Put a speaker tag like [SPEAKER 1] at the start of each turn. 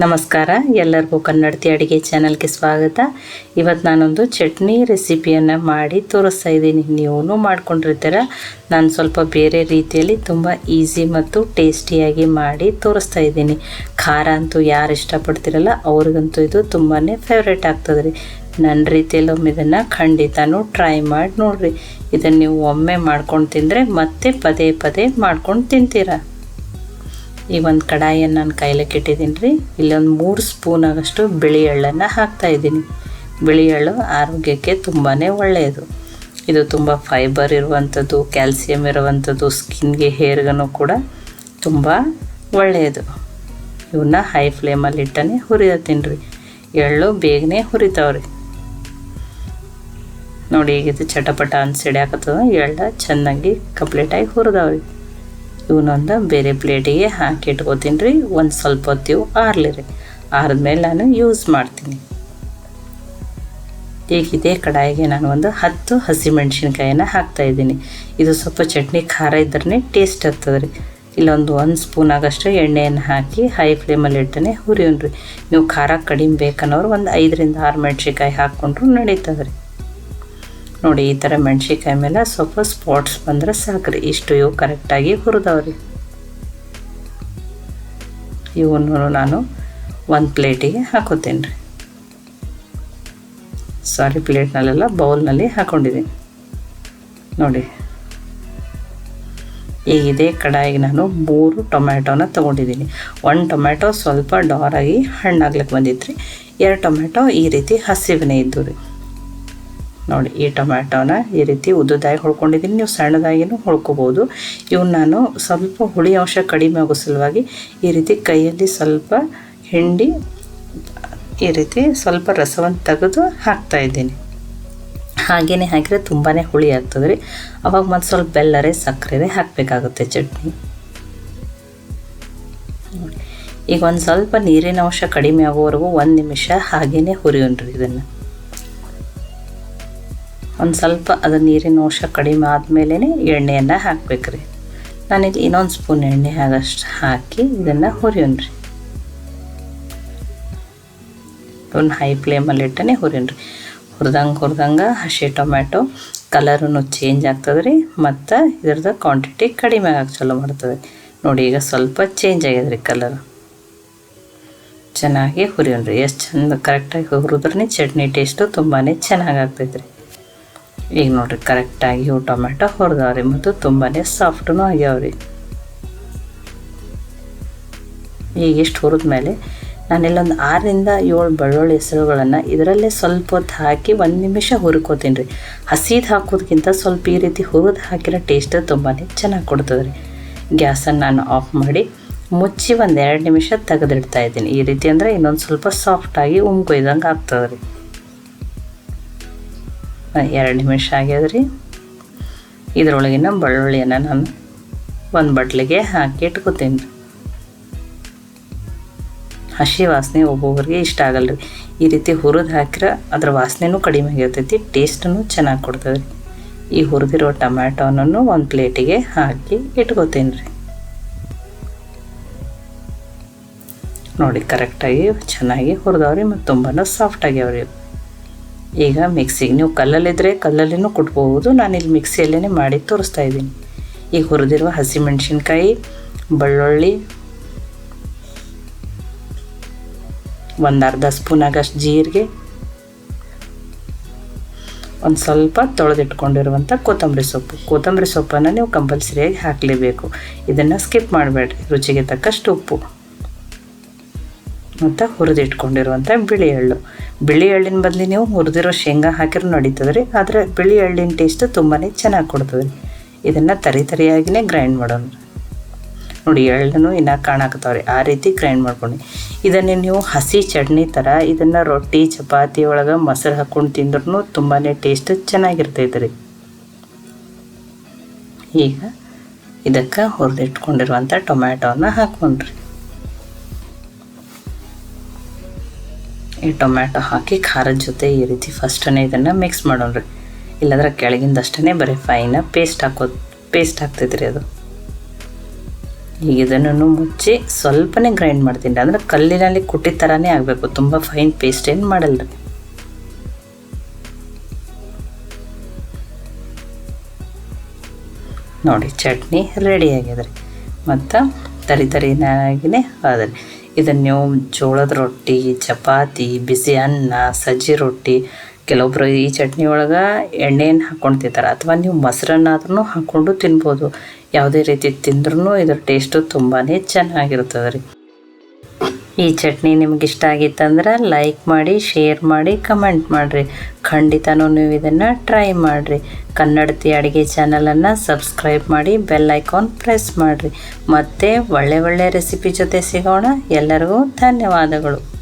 [SPEAKER 1] ನಮಸ್ಕಾರ. ಎಲ್ಲರಿಗೂ ಕನ್ನಡತಿ ಅಡುಗೆ ಚಾನಲ್ಗೆ ಸ್ವಾಗತ. ಇವತ್ತು ನಾನೊಂದು ಚಟ್ನಿ ರೆಸಿಪಿಯನ್ನು ಮಾಡಿ ತೋರಿಸ್ತಾ ಇದ್ದೀನಿ. ನೀವು ಮಾಡ್ಕೊಂಡಿರ್ತೀರ. ನಾನು ಸ್ವಲ್ಪ ಬೇರೆ ರೀತಿಯಲ್ಲಿ ತುಂಬ ಈಸಿ ಮತ್ತು ಟೇಸ್ಟಿಯಾಗಿ ಮಾಡಿ ತೋರಿಸ್ತಾ ಇದ್ದೀನಿ. ಖಾರ ಅಂತೂ ಯಾರು ಇಷ್ಟಪಡ್ತಿರಲ್ಲ, ಅವ್ರಿಗಂತೂ ಇದು ತುಂಬಾ ಫೇವ್ರೇಟ್ ಆಗ್ತದೆ ರೀ ನನ್ನ ರೀತಿಯಲ್ಲಿ ಒಮ್ಮೆ ಇದನ್ನು ಖಂಡಿತನೂ ಟ್ರೈ ಮಾಡಿ ನೋಡಿರಿ. ಇದನ್ನು ನೀವು ಒಮ್ಮೆ ಮಾಡ್ಕೊಂಡು ತಿಂದರೆ ಮತ್ತೆ ಪದೇ ಪದೇ ಮಾಡ್ಕೊಂಡು ತಿಂತೀರಾ. ಈ ಒಂದು ಕಡಾಯಿಯನ್ನು ನಾನು ಕೈಲಕ್ಕೆ ಇಟ್ಟಿದ್ದೀನಿ ರೀ. ಇಲ್ಲೊಂದು ಮೂರು ಸ್ಪೂನ್ ಆಗಷ್ಟು ಬಿಳಿ ಎಳ್ಳನ್ನು ಹಾಕ್ತಾ ಇದ್ದೀನಿ. ಬಿಳಿ ಎಳ್ಳು ಆರೋಗ್ಯಕ್ಕೆ ತುಂಬಾ ಒಳ್ಳೆಯದು ಇದು ತುಂಬ ಫೈಬರ್ ಇರುವಂಥದ್ದು ಕ್ಯಾಲ್ಸಿಯಂ ಇರುವಂಥದ್ದು ಸ್ಕಿನ್ಗೆ ಹೇರ್ಗೂ ಕೂಡ ತುಂಬ ಒಳ್ಳೆಯದು ಇವನ್ನ ಹೈ ಫ್ಲೇಮಲ್ಲಿ ಇಟ್ಟನೆ ಹುರಿಯತ್ತೀನಿ ರೀ. ಎಳ್ಳು ಬೇಗನೆ ಹುರಿತಾವ್ರಿ. ನೋಡಿ ಈಗಿದು ಚಟಪಟ ಅನ್ಸಿಡ್ಯಾಕತ್ತದ. ಎಳ್ಳ ಚೆನ್ನಾಗಿ ಕಂಪ್ಲೀಟಾಗಿ ಹುರಿದಾವ್ರಿ. ಇವನೊಂದು ಬೇರೆ ಪ್ಲೇಟಿಗೆ ಹಾಕಿ ಇಟ್ಕೋತೀನಿ ರೀ, ಒಂದು ಸ್ವಲ್ಪ ಆರ್ಲಿ ರೀ. ಆರಿದ್ಮೇಲೆ ನಾನು ಯೂಸ್ ಮಾಡ್ತೀನಿ. ಈಗ ಇದೇ ಕಡಾಯಿಗೆ ನಾನು ಒಂದು ಹತ್ತು ಹಸಿಮೆಣ್ಸಿನ್ಕಾಯಿನ ಹಾಕ್ತಾ ಇದ್ದೀನಿ. ಇದು ಸ್ವಲ್ಪ ಚಟ್ನಿ ಖಾರ ಇದ್ರೇ ಟೇಸ್ಟ್ ಆಗ್ತದೆ ರೀ. ಇಲ್ಲೊಂದು ಒಂದು ಸ್ಪೂನ್ ಆಗಷ್ಟು ಎಣ್ಣೆಯನ್ನು ಹಾಕಿ ಹೈ ಫ್ಲೇಮಲ್ಲಿ ಇಟ್ಟನೆ ಹುರಿಯೋಣ ರೀ ನೀವು ಖಾರ ಕಡಿಮೆ ಬೇಕನ್ನೋರು ಒಂದು ಐದರಿಂದ ಆರು ಮೆಣ್ಸಿನ್ಕಾಯಿ ಹಾಕ್ಕೊಂಡ್ರು ನಡೀತದೆ ರೀ. ನೋಡಿ, ಈ ಥರ ಮೆಣ್ಸಿನ್ಕಾಯಿ ಮೇಲೆ ಸ್ವಲ್ಪ ಸ್ಪಾಟ್ಸ್ ಬಂದರೆ ಸಾಕ್ರಿ. ಇಷ್ಟು ಇವು ಕರೆಕ್ಟಾಗಿ ಹುರಿದವ್ರಿ. ಇವನ್ನು ನಾನು ಒಂದು ಪ್ಲೇಟಿಗೆ ಹಾಕೋತೀನಿ ರೀ ಸಾರಿ ಪ್ಲೇಟ್ನಲ್ಲೆಲ್ಲ ಬೌಲ್ನಲ್ಲಿ ಹಾಕ್ಕೊಂಡಿದ್ದೀನಿ ನೋಡಿ. ಈಗ ಇದೇ ಕಡಾಯಿಗೆ ನಾನು ಮೂರು ಟೊಮ್ಯಾಟೋನ ತೊಗೊಂಡಿದ್ದೀನಿ. ಒಂದು ಟೊಮ್ಯಾಟೊ ಸ್ವಲ್ಪ ಡಾರಾಗಿ ಹಣ್ಣಾಗ್ಲಿಕ್ಕೆ ಬಂದಿತ್ತು ರೀ ಎರಡು ಟೊಮ್ಯಾಟೊ ಈ ರೀತಿ ಹಸಿವನೇ ಇದ್ದು ರೀ ನೋಡಿ, ಈ ಟೊಮ್ಯಾಟೋನ ಈ ರೀತಿ ಉದ್ದುದಾಗಿ ಹೊಳ್ಕೊಂಡಿದ್ದೀನಿ. ನೀವು ಸಣ್ಣದಾಗಿನೂ ಹೊಳ್ಕೋಬೋದು. ಇವು ನಾನು ಸ್ವಲ್ಪ ಹುಳಿ ಅಂಶ ಕಡಿಮೆ ಆಗೋ ಸಲುವಾಗಿ ಈ ರೀತಿ ಕೈಯಲ್ಲಿ ಸ್ವಲ್ಪ ಹಿಂಡಿ ಈ ರೀತಿ ಸ್ವಲ್ಪ ರಸವನ್ನು ತೆಗೆದು ಹಾಕ್ತಾ ಇದ್ದೀನಿ. ಹಾಗೇ ಹಾಕಿದ್ರೆ ತುಂಬಾ ಹುಳಿ ಆಗ್ತದೆ ರೀ. ಅವಾಗ ಮತ್ತು ಸ್ವಲ್ಪ ಬೆಲ್ಲರೆ ಸಕ್ಕರೆ ಹಾಕಬೇಕಾಗುತ್ತೆ ಚಟ್ನಿ. ಈಗ ಒಂದು ಸ್ವಲ್ಪ ನೀರಿನ ಅಂಶ ಕಡಿಮೆ ಆಗೋವರೆಗೂ ಒಂದು ನಿಮಿಷ ಹಾಗೇ ಹುರಿಯೋಣ್ರಿ ಇದನ್ನು. ಒಂದು ಸ್ವಲ್ಪ ಅದು ನೀರಿನ ಅಂಶ ಕಡಿಮೆ ಆದಮೇಲೆ ಎಣ್ಣೆಯನ್ನು ಹಾಕ್ಬೇಕ್ರಿ. ನಾನಿಲ್ಲಿ ಇನ್ನೊಂದು ಸ್ಪೂನ್ ಎಣ್ಣೆ ಆಗಷ್ಟು ಹಾಕಿ ಇದನ್ನು ಹುರಿಯೋಣ್ರಿ ಒಂದು ಹೈ ಫ್ಲೇಮಲ್ಲಿ ಇಟ್ಟನೆ ಹುರಿಯೋಣ್ರಿ ಹುರಿದಂಗೆ ಹುರಿದಂಗೆ ಹಸಿ ಟೊಮ್ಯಾಟೊ ಕಲರೂ ಚೇಂಜ್ ಆಗ್ತದೆ ರೀ ಮತ್ತು ಇದ್ರದ್ದು ಕ್ವಾಂಟಿಟಿ ಕಡಿಮೆ ಆಗಕ್ಕೆ ಚಲೋ ಮಾಡ್ತದೆ ನೋಡಿ ಈಗ ಸ್ವಲ್ಪ ಚೇಂಜ್ ಆಗ್ಯದ ರೀ ಕಲರ್. ಚೆನ್ನಾಗಿ ಹುರಿಯೋಣ್ರಿ ಎಷ್ಟು ಚಂದ ಕರೆಕ್ಟಾಗಿ ಹುರಿದ್ರೆ ಚಟ್ನಿ ಟೇಸ್ಟು ತುಂಬಾ ಚೆನ್ನಾಗಿ ಆಗ್ತೈತೆ ರೀ ಈಗ ನೋಡ್ರಿ ಕರೆಕ್ಟಾಗಿ ಇವು ಟೊಮೆಟೊ ಹೊಡೆದವ್ರಿ, ಮತ್ತು ತುಂಬಾ ಸಾಫ್ಟೂ ಆಗ್ಯಾವ್ರಿ. ಈಗ ಇಷ್ಟು ಹುರಿದ ಮೇಲೆ ನಾನಿಲ್ಲೊಂದು ಆರರಿಂದ ಏಳು ಬೆಳ್ಳುಳ್ಳಿ ಹೆಸರುಗಳನ್ನು ಇದರಲ್ಲೇ ಸ್ವಲ್ಪ ಹೊತ್ತು ಹಾಕಿ ಒಂದು ನಿಮಿಷ ಹುರ್ಕೋತೀನಿ ರೀ ಹಸಿದು ಹಾಕೋದಕ್ಕಿಂತ ಸ್ವಲ್ಪ ಈ ರೀತಿ ಹುರಿದು ಹಾಕಿರೋ ಟೇಸ್ಟ್ ತುಂಬಾ ಚೆನ್ನಾಗಿ ಕೊಡ್ತದೆ ರೀ ಗ್ಯಾಸನ್ನು ನಾನು ಆಫ್ ಮಾಡಿ ಮುಚ್ಚಿ ಒಂದು ಎರಡು ನಿಮಿಷ ತೆಗೆದಿಡ್ತಾ ಇದ್ದೀನಿ. ಈ ರೀತಿ ಅಂದರೆ ಇನ್ನೊಂದು ಸ್ವಲ್ಪ ಸಾಫ್ಟಾಗಿ ಉಮ್ಕೊಯ್ದಂಗೆ ಆಗ್ತದೆ ರೀ ಎರಡು ನಿಮಿಷ ಆಗ್ಯದ ರೀ ಇದರೊಳಗಿನ ಬೆಳ್ಳುಳ್ಳಿಯನ್ನು ನಾನು ಒಂದು ಬಟ್ಲಿಗೆ ಹಾಕಿ ಇಟ್ಕೋತೀನಿ. ರೀ ಹಸಿ ವಾಸನೆ ಒಬ್ಬೊಬ್ಬರಿಗೆ ಇಷ್ಟ ಆಗಲ್ಲ ರೀ ಈ ರೀತಿ ಹುರಿದು ಹಾಕಿದ್ರೆ ಅದ್ರ ವಾಸನೆನೂ ಕಡಿಮೆ ಆಗಿರ್ತೈತಿ ಟೇಸ್ಟನ್ನು ಚೆನ್ನಾಗಿ ಕೊಡ್ತದೆ ರೀ ಈ ಹುರಿದಿರೋ ಟೊಮ್ಯಾಟೋನನ್ನು ಒಂದು ಪ್ಲೇಟಿಗೆ ಹಾಕಿ ಇಟ್ಕೋತೀನಿ ರೀ ನೋಡಿ, ಕರೆಕ್ಟಾಗಿ ಚೆನ್ನಾಗಿ ಹುರಿದವ್ರಿ ಮತ್ತು ತುಂಬಾ ಸಾಫ್ಟ್ ಆಗ್ಯಾವ್ರಿ. ಈಗ ಮಿಕ್ಸಿಗೆ ನೀವು ಕಲ್ಲಲ್ಲಿದ್ದರೆ ಕಲ್ಲಲ್ಲಿನೂ ಕುಟ್ಬೋದು. ನಾನಿಲ್ಲಿ ಮಿಕ್ಸಿಯಲ್ಲೇ ಮಾಡಿ ತೋರಿಸ್ತಾ ಇದ್ದೀನಿ. ಈಗ ಹುರಿದಿರುವ ಹಸಿಮೆಣಸಿನ್ಕಾಯಿ, ಬೆಳ್ಳುಳ್ಳಿ, ಒಂದು ಅರ್ಧ ಸ್ಪೂನ್ ಆಗಷ್ಟು ಜೀರಿಗೆ, ಒಂದು ಸ್ವಲ್ಪ ತೊಳೆದಿಟ್ಕೊಂಡಿರುವಂಥ ಕೊತ್ತಂಬರಿ ಸೊಪ್ಪು. ಕೊತ್ತಂಬರಿ ಸೊಪ್ಪನ್ನು ನೀವು ಕಂಪಲ್ಸರಿಯಾಗಿ ಹಾಕಲೇಬೇಕು. ಇದನ್ನು ಸ್ಕಿಪ್ ಮಾಡಬೇಡ್ರಿ. ರುಚಿಗೆ ತಕ್ಕಷ್ಟು ಉಪ್ಪು. ಮತ್ತು ಹುರಿದಿಟ್ಕೊಂಡಿರುವಂಥ ಬಿಳಿ ಎಳ್ಳು. ಬಿಳಿ ಎಳ್ಳಿನ ಬದಲು ನೀವು ಹುರಿದಿರೋ ಶೇಂಗಾ ಹಾಕಿರೋ ನಡೀತದೆ ರೀ ಆದರೆ ಬಿಳಿ ಎಳ್ಳಿನ ಟೇಸ್ಟ್ ತುಂಬಾ ಚೆನ್ನಾಗಿ ಕೊಡ್ತದೆ ರೀ ಇದನ್ನು ತರಿ ತರಿಯಾಗಿಯೇ ಗ್ರೈಂಡ್ ಮಾಡೋಣ. ನೋಡಿ ಎಳ್ಳನ್ನು ಇನ್ನೂ ಕಾಣಾಕತ್ತಾವ್ರಿ, ಆ ರೀತಿ ಗ್ರೈಂಡ್ ಮಾಡ್ಕೊಂಡು ಇದನ್ನು ನೀವು ಹಸಿ ಚಟ್ನಿ ಥರ ಇದನ್ನು ರೊಟ್ಟಿ, ಚಪಾತಿ ಒಳಗೆ ಮೊಸರು ಹಾಕ್ಕೊಂಡು ತಿಂದ್ರೂ ತುಂಬಾ ಟೇಸ್ಟ್ ಚೆನ್ನಾಗಿರ್ತೈತೆ ರೀ ಈಗ ಇದಕ್ಕೆ ಹುರಿದಿಟ್ಕೊಂಡಿರುವಂಥ ಟೊಮ್ಯಾಟೋನ ಹಾಕ್ಕೊಂಡ್ರಿ ಈ ಟೊಮ್ಯಾಟೊ ಹಾಕಿ ಖಾರದ ಜೊತೆ ಈ ರೀತಿ ಫಸ್ಟನೇ ಇದನ್ನು ಮಿಕ್ಸ್ ಮಾಡೋಣ ರೀ ಇಲ್ಲಾಂದ್ರೆ ಕೆಳಗಿಂದಷ್ಟೇ ಬರೀ ಫೈನ ಪೇಸ್ಟ್ ಹಾಕೋ ಪೇಸ್ಟ್ ಆಗ್ತೈತೆ ರೀ ಅದು. ಈಗ ಇದನ್ನು ಮುಚ್ಚಿ ಸ್ವಲ್ಪನೇ ಗ್ರೈಂಡ್ ಮಾಡ್ತೀನಿ ಅಂದರೆ ಕಲ್ಲಿನಲ್ಲಿ ಕುಟ್ಟಿದ ಥರನೇ ಆಗಬೇಕು. ತುಂಬ ಫೈನ್ ಪೇಸ್ಟ್ ಏನು ಮಾಡಲ್ಲ ರೀ ನೋಡಿ, ಚಟ್ನಿ ರೆಡಿ ಆಗಿದೆ ರೀ ಮತ್ತು ತರಿ ತರಿನಾಗಿನೇ ಅದ ರೀ ಇದನ್ನು ನೀವು ಜೋಳದ ರೊಟ್ಟಿ, ಚಪಾತಿ, ಬಿಸಿ ಅನ್ನ, ಸಜ್ಜಿ ರೊಟ್ಟಿ, ಕೆಲವೊಬ್ರು ಈ ಚಟ್ನಿ ಒಳಗೆ ಎಣ್ಣೆಯನ್ನು ಹಾಕ್ಕೊಂಡು ತಿಂತಾರೆ ಅಥವಾ ನೀವು ಮೊಸರನ್ನಾದ್ರೂ ಹಾಕ್ಕೊಂಡು ತಿನ್ಬೋದು. ಯಾವುದೇ ರೀತಿ ತಿಂದ್ರೂ ಇದರ ಟೇಸ್ಟು ತುಂಬಾ ಚೆನ್ನಾಗಿರ್ತದೆ ರೀ ಈ ಚಟ್ನಿ ನಿಮ್ಗೆ ಇಷ್ಟ ಆಗಿತ್ತಂದ್ರೆ ಲೈಕ್ ಮಾಡಿ ಶೇರ್ ಮಾಡಿ ಕಮೆಂಟ್ ಮಾಡಿರಿ. ಖಂಡಿತನೂ ನೀವು ಇದನ್ನು ಟ್ರೈ ಮಾಡಿರಿ. ಕನ್ನಡತಿ ಅಡುಗೆ ಚಾನಲನ್ನು ಸಬ್ಸ್ಕ್ರೈಬ್ ಮಾಡಿ ಬೆಲ್ ಐಕಾನ್ ಪ್ರೆಸ್ ಮಾಡಿರಿ. ಮತ್ತು ಒಳ್ಳೆ ಒಳ್ಳೆ ರೆಸಿಪಿ ಜೊತೆ ಸಿಗೋಣ. ಎಲ್ಲರಿಗೂ ಧನ್ಯವಾದಗಳು.